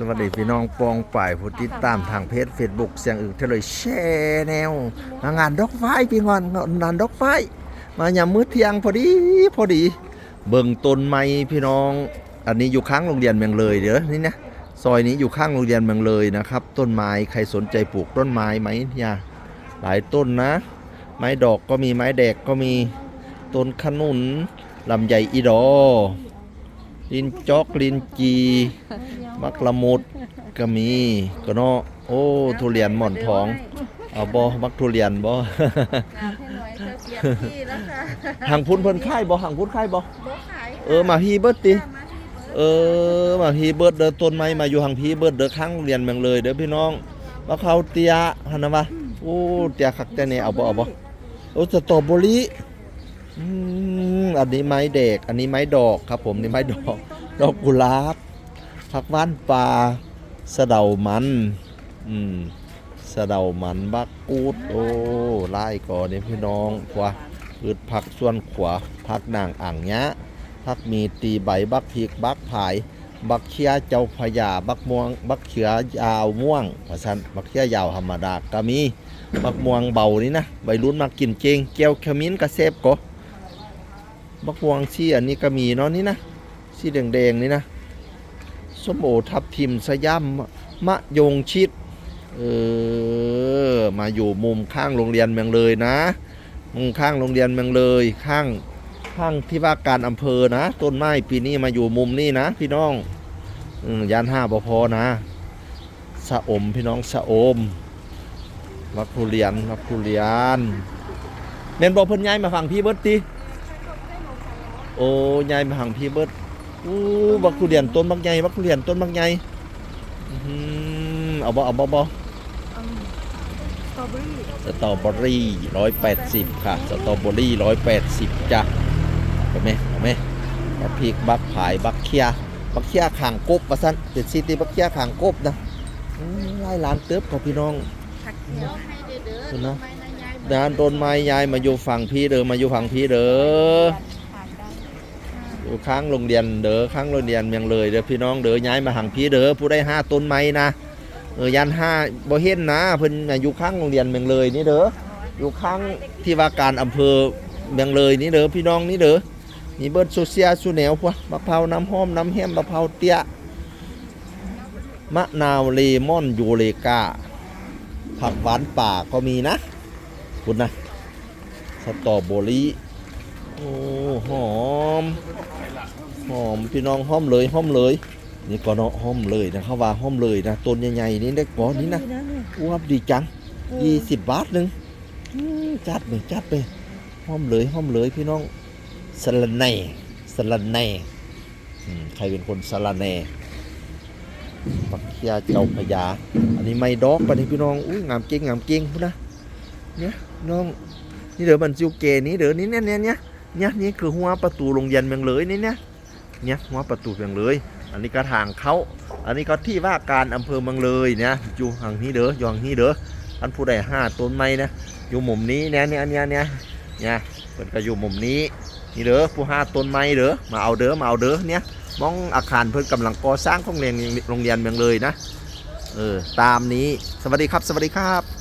สวัสดีพี่น้องปองป่ายผู้ติดตามทางเพจ Facebook เสียงอึกเทเลยแชร์แนวมางานดอกไฟพี่งอนงานดอกไฟมายามมื้อเที่ยงพอดีพอดี เบิ่งต้นไม้พี่น้อง อันนี้อยู่ข้างโรงเรียนเมืองเลยเดี๋ยวนี่นะซอยนี้อยู่ข้างโรงเรียนเมืองเลยนะครับ ต้นไม้ใครสนใจปลูกต้นไม้ไหมเนี่ยหลายต้นนะ ไม้ดอกก็มีไม้แดกก็มีต้นขนุนลำไยอีดอ ลินจอกลินจี มักละมุดก็มีก็เนาะโอ้ทุเรียนหมอนทองเอาบ่มักทุเรียนบ่อ่าให้น้อยเธอเปลี่ยนที่แล้วค่ะหางพุ่นเพิ่นค่ายบ่หางพุ่นค่ายบ่บ่ขายเออมาฮีเบิดติมาที่เบิร์ดเออมาฮีเบิดเด้อต้นไม้มาอยู่หางพีเบิดเด้อข้างโรงเรียนเมืองเลยเด้อพี่น้องมะเขาเตียหั่นน่ะวะโอ้เตียคักแต่นี่เอาบ่เอาบ่โอ้สตรอเบอรี่ อืมอันนี้ไม้แดกอันนี้ไม้ดอกครับ ผมนี่ไม้ดอก ดอกกุหลาบผักว่านป่าสะเดามัน อืมสะเดามันบักกูดโอ้ไล่ก่อนนี่พี่น้องขวาพืชผักส่วนขวาผักนางอ่างยะผักมีตีใบบักพริกบักผาย บักเขียเจ้าพญาบักม่วง บักเขือยาวม่วงว่าซั่นบักเขียยาวธรรมดาก็มีบักม่วงเบานี่นะใบรุ่นมากินเจงเจียวขมิ้นกระเซบก็ บักม่วงซี่อันนี้ก็มีเนาะนี่นะสีแดงๆนี่นะส้มโอทับทิมสยามมะยงชิดเออมาอยู่มุมข้างโรงเรียนเมืองเลยนะ มุมข้างโรงเรียนเมืองเลยข้างข้างที่ว่าการอำเภอนะ ต้นไม้ปีนี้มาอยู่มุมนี่นะ พี่น้องอยานห้าบพอนะสะอมพี่น้องสะอมมักทุเรียนมักทุเรียนเมนบอกเพิ่นย้ายมาฝั่งพี่เบิร์ตติ โอ้ยายมาหังพี่เบิดอู้บักทุเรียนต้นบักใหญ่บักทุเรียนต้นบักใหญ่อื้อหือเอาบ่เอาบ่บ่อืมสตรอเบอรี่สตรอเบอรี่ร้อยแปดสิบค่ะสตรอเบอรี่ร้อยแปดสิบจ้ะเอาไหมเอาไหมบักพริกบักผายบักเคียบักเคียขางกบประสันเป็นซิตี้บักเคียขางกบนะอื้อไล่ล้านเติบของพี่น้อง ผักเขียวให้เด้อเห็นๆนะต้นไม้นายายดานต้นไม้ยายมาอยู่ฝั่งพี่เด้อมาอยู่ฝั่งพี่เด้อ อยู่ข้างโรงเรียนเด้อข้างโรงเรียนเมียงเลยเด้อพี่น้องเด้อย้ายมาหังพี่เด้อผู้ได้ห้าต้นไม้นะเออยันห้าบ่เห็นนะเพิ่นอยู่ข้างโรงเรียนเมียงเลยนี่เด้ออยู่ข้างที่ว่าการอำเภอเมียงเลยนี่เด้อพี่น้องนี่เด้อนี่เบิดโซเชียลสุแนวพวกมะพร้าวน้ำหอมน้ำแฮมมะพร้าวเตี้ยมะนาวเลมอนยูเลกาผักหวานป่าก็มีนะคุณนะสตรอเบอรี่ โอ้หอมหอมพี่น้องหอมเลยหอมเลย นี่ก็เนาะหอมเลยนะเขาว่าหอมเลยนะต้นใหญ่ๆนี่ได้ก่อนนี้นะอ้วบดีจังยี่สิบบาทหนึ่งอืมจัดไปจัดไปหอมเลยหอมเลยพี่น้องสะระแหน่สะระแหน่อืมใครเป็นคนสะระแหน่ปักเคียเจ้าพญาอันนี้ไม่ดอกปะนี่พี่น้องอุ้ยงามเก่งงามเก่งพุ่นนะเนี่ยน้องนี่เดี๋ยวมันจิวเกนี่เดี๋ยวนี้เนี่ยเนี่ยเนี่ย เนี่ยนี่คือหัวประตูโรงเรียนเมืองเลยนี่เนี่ยเนี่ยหัวประตูเพียงเลย อันนี้ก็ทางเขาอันนี้ก็ที่ว่าการอำเภอเมืองเลยเนี่ยอยู่ห่างนี้เด้ออยู่ห่างนี้เด้ออันผู้ใดห้าต้นไม้นะอยู่มุมนี้เนี่ยเนี่ยเนี่ยเนี่ยเนี่ยเพิ่นก็อยู่มุมนี้นี่เด้อผู้ห้าต้นไม้เด้อมาเอาเด้อมาเอาเด้อเนี่ยมองอาคารเพิ่นกำลังก่อสร้างของโรงเรียนโรงเรียนเมืองเลยนะเออตามนี้สวัสดีครับสวัสดีครับ